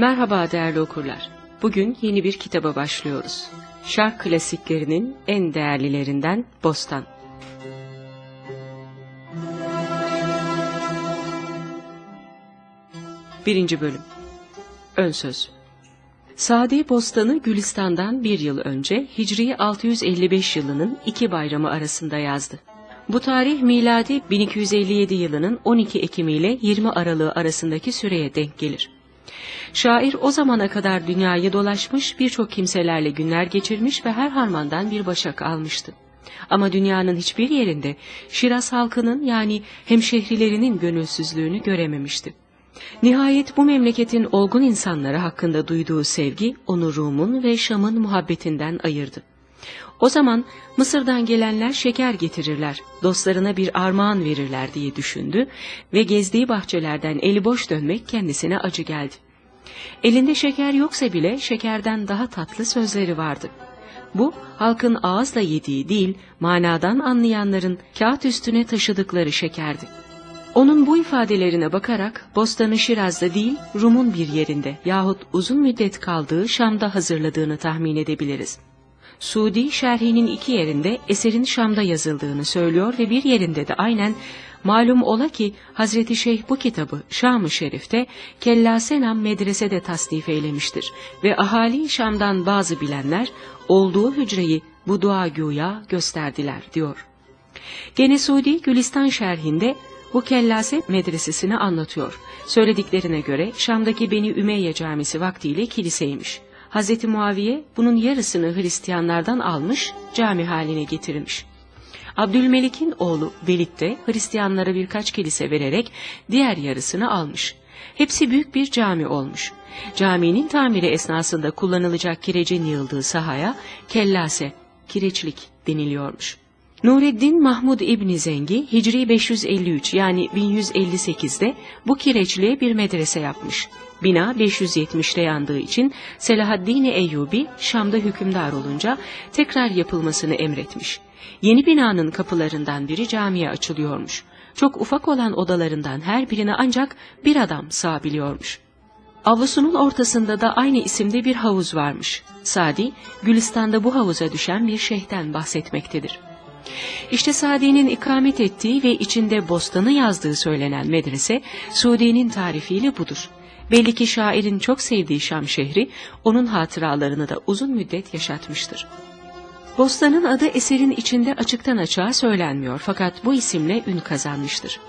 Merhaba değerli okurlar. Bugün yeni bir kitaba başlıyoruz. Şark klasiklerinin en değerlilerinden Bostan. Birinci Bölüm Ön Söz Sadi Bostan'ı Gülistan'dan bir yıl önce Hicri 655 yılının iki bayramı arasında yazdı. Bu tarih miladi 1257 yılının 12 Ekimi ile 20 Aralığı arasındaki süreye denk gelir. Şair o zamana kadar dünyayı dolaşmış, birçok kimselerle günler geçirmiş ve her harmandan bir başak almıştı. Ama dünyanın hiçbir yerinde Şiraz halkının yani hemşehrilerinin gönülsüzlüğünü görememişti. Nihayet bu memleketin olgun insanları hakkında duyduğu sevgi onu Rum'un ve Şam'ın muhabbetinden ayırdı. O zaman Mısır'dan gelenler şeker getirirler, dostlarına bir armağan verirler diye düşündü ve gezdiği bahçelerden eli boş dönmek kendisine acı geldi. Elinde şeker yoksa bile şekerden daha tatlı sözleri vardı. Bu halkın ağızla yediği değil, manadan anlayanların kağıt üstüne taşıdıkları şekerdi. Onun bu ifadelerine bakarak bostanı Şiraz'da değil Rum'un bir yerinde yahut uzun müddet kaldığı Şam'da hazırladığını tahmin edebiliriz. Sudi şerhinin iki yerinde eserin Şam'da yazıldığını söylüyor ve bir yerinde de aynen malum ola ki Hazreti Şeyh bu kitabı Şam-ı Şerif'te Kellasenam medresede tasnif eylemiştir ve ahali Şam'dan bazı bilenler olduğu hücreyi bu dua güya gösterdiler diyor. Gene Sudi Gülistan şerhinde bu Kellase medresesini anlatıyor. Söylediklerine göre Şam'daki Beni Ümeyye camisi vaktiyle kiliseymiş. Hz. Muaviye bunun yarısını Hristiyanlardan almış, cami haline getirmiş. Abdülmelik'in oğlu Velid de Hristiyanlara birkaç kilise vererek diğer yarısını almış. Hepsi büyük bir cami olmuş. Caminin tamiri esnasında kullanılacak kirecin yığıldığı sahaya kellase, kireçlik deniliyormuş. Nureddin Mahmud İbni Zengi Hicri 553 yani 1158'de bu kireçliğe bir medrese yapmış. Bina 570'te yandığı için Selahaddin Eyyubi Şam'da hükümdar olunca tekrar yapılmasını emretmiş. Yeni binanın kapılarından biri camiye açılıyormuş. Çok ufak olan odalarından her birine ancak bir adam sığabiliyormuş. Avlusunun ortasında da aynı isimde bir havuz varmış. Sadi, Gülistan'da bu havuza düşen bir şeyhten bahsetmektedir. İşte Sadi'nin ikamet ettiği ve içinde bostanı yazdığı söylenen medrese, Sudi'nin tarifiyle budur. Belli ki şairin çok sevdiği Şam şehri, onun hatıralarını da uzun müddet yaşatmıştır. Bostanın adı eserin içinde açıktan açığa söylenmiyor fakat bu isimle ün kazanmıştır.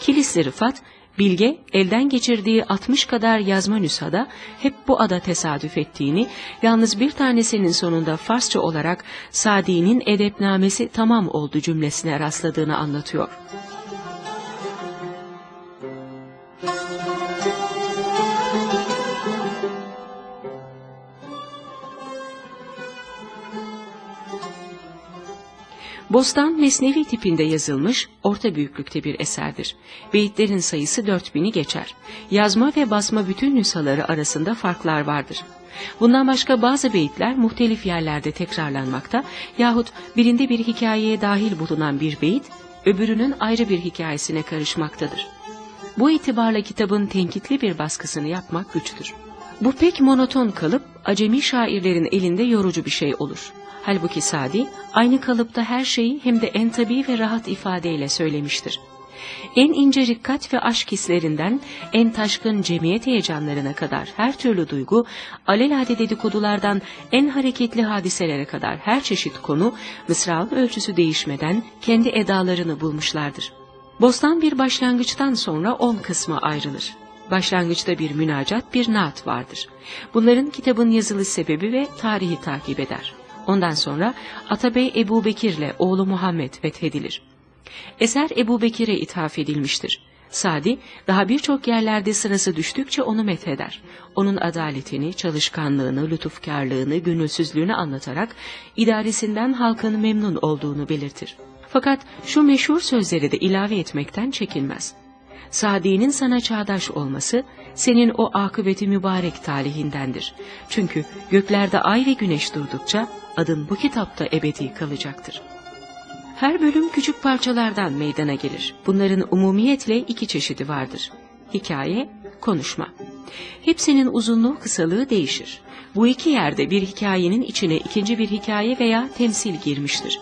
Kilisli Rıfat, Bilge elden geçirdiği 60 kadar yazma nüshada hep bu ada tesadüf ettiğini, yalnız bir tanesinin sonunda Farsça olarak Sadi'nin edepnamesi tamam oldu cümlesine rastladığını anlatıyor. Bostan mesnevi tipinde yazılmış, orta büyüklükte bir eserdir. Beyitlerin sayısı 4000'i geçer. Yazma ve basma bütün nüshaları arasında farklar vardır. Bundan başka bazı beyitler muhtelif yerlerde tekrarlanmakta yahut birinde bir hikayeye dahil bulunan bir beyit, öbürünün ayrı bir hikayesine karışmaktadır. Bu itibarla kitabın tenkitli bir baskısını yapmak güçtür. Bu pek monoton kalıp acemi şairlerin elinde yorucu bir şey olur. Halbuki Sadi aynı kalıpta her şeyi hem de en tabi ve rahat ifadeyle söylemiştir. En ince rikkat ve aşk hislerinden en taşkın cemiyet heyecanlarına kadar her türlü duygu, alelade dedikodulardan en hareketli hadiselere kadar her çeşit konu mısrağın ölçüsü değişmeden kendi edalarını bulmuşlardır. Bostan bir başlangıçtan sonra on kısma ayrılır. Başlangıçta bir münacat, bir naat vardır. Bunların kitabın yazılı sebebi ve tarihi takip eder. Ondan sonra Atabey Ebu Bekir'le oğlu Muhammed fethedilir. Eser Ebu Bekir'e ithaf edilmiştir. Sadi daha birçok yerlerde sırası düştükçe onu metheder. Onun adaletini, çalışkanlığını, lütufkarlığını, gönülsüzlüğünü anlatarak idaresinden halkın memnun olduğunu belirtir. Fakat şu meşhur sözleri de ilave etmekten çekinmez. Sadi'nin sana çağdaş olması senin o akıbeti mübarek talihindendir. Çünkü göklerde ay ve güneş durdukça adın bu kitapta ebedi kalacaktır. Her bölüm küçük parçalardan meydana gelir. Bunların umumiyetle iki çeşidi vardır. Hikaye, konuşma. Hepsinin uzunluğu kısalığı değişir. Bu iki yerde bir hikayenin içine ikinci bir hikaye veya temsil girmiştir.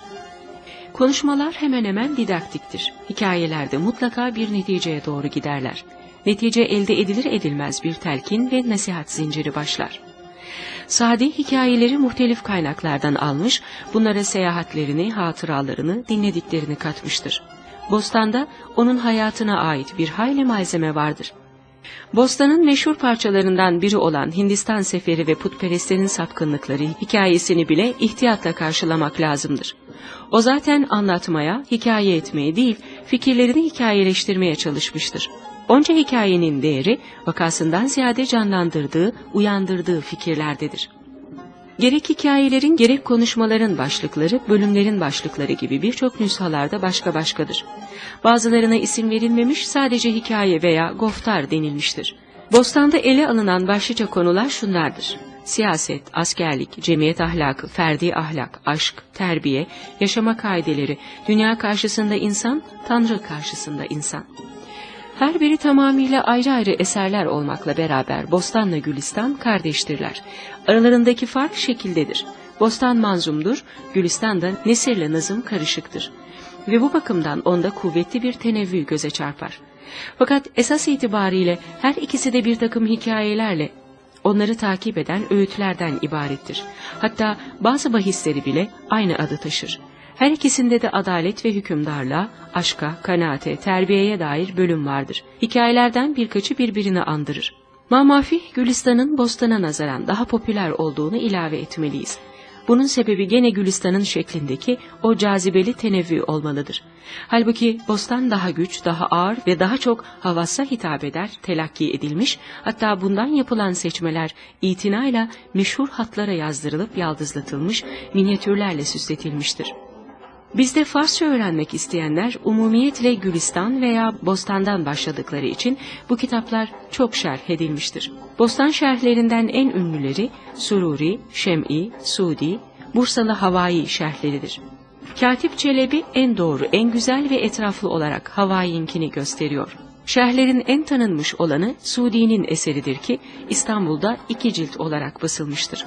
Konuşmalar hemen hemen didaktiktir. Hikayelerde mutlaka bir neticeye doğru giderler. Netice elde edilir edilmez bir telkin ve nasihat zinciri başlar. Sadi hikayeleri muhtelif kaynaklardan almış, bunlara seyahatlerini, hatıralarını, dinlediklerini katmıştır. Bostan'da onun hayatına ait bir hayli malzeme vardır. Bostan'ın meşhur parçalarından biri olan Hindistan seferi ve putperestlerin sapkınlıkları hikayesini bile ihtiyatla karşılamak lazımdır. O zaten anlatmaya, hikaye etmeye değil, fikirlerini hikayeleştirmeye çalışmıştır. Onca hikayenin değeri vakasından ziyade canlandırdığı, uyandırdığı fikirlerdedir. Gerek hikayelerin gerek konuşmaların başlıkları, bölümlerin başlıkları gibi birçok nüshalarda başka başkadır. Bazılarına isim verilmemiş sadece hikaye veya goftar denilmiştir. Bostan'da ele alınan başlıca konular şunlardır. Siyaset, askerlik, cemiyet ahlakı, ferdi ahlak, aşk, terbiye, yaşama kaideleri, dünya karşısında insan, Tanrı karşısında insan. Her biri tamamıyla ayrı ayrı eserler olmakla beraber Bostan'la Gülistan kardeştirler. Aralarındaki fark şekildedir. Bostan manzumdur, Gülistan da nesirle nazım karışıktır. Ve bu bakımdan onda kuvvetli bir tenevvü göze çarpar. Fakat esas itibariyle her ikisi de bir takım hikayelerle onları takip eden öğütlerden ibarettir. Hatta bazı bahisleri bile aynı adı taşır. Her ikisinde de adalet ve hükümdarlığa, aşka, kanaate, terbiyeye dair bölüm vardır. Hikayelerden birkaçı birbirini andırır. Mamafih, Gülistan'ın Bostan'a nazaran daha popüler olduğunu ilave etmeliyiz. Bunun sebebi gene Gülistan'ın şeklindeki o cazibeli tenevvü olmalıdır. Halbuki bostan daha güç, daha ağır ve daha çok havassa hitap eder, telakki edilmiş, hatta bundan yapılan seçmeler itinayla meşhur hatlara yazdırılıp yaldızlatılmış, minyatürlerle süsletilmiştir. Bizde Farsça öğrenmek isteyenler umumiyetle Gülistan veya Bostan'dan başladıkları için bu kitaplar çok şerh edilmiştir. Bostan şerhlerinden en ünlüleri Sururi, Şem'i, Sudi, Bursalı Havai şerhleridir. Katip Çelebi en doğru, en güzel ve etraflı olarak Havai'inkini gösteriyor. Şerhlerin en tanınmış olanı Sudi'nin eseridir ki İstanbul'da iki cilt olarak basılmıştır.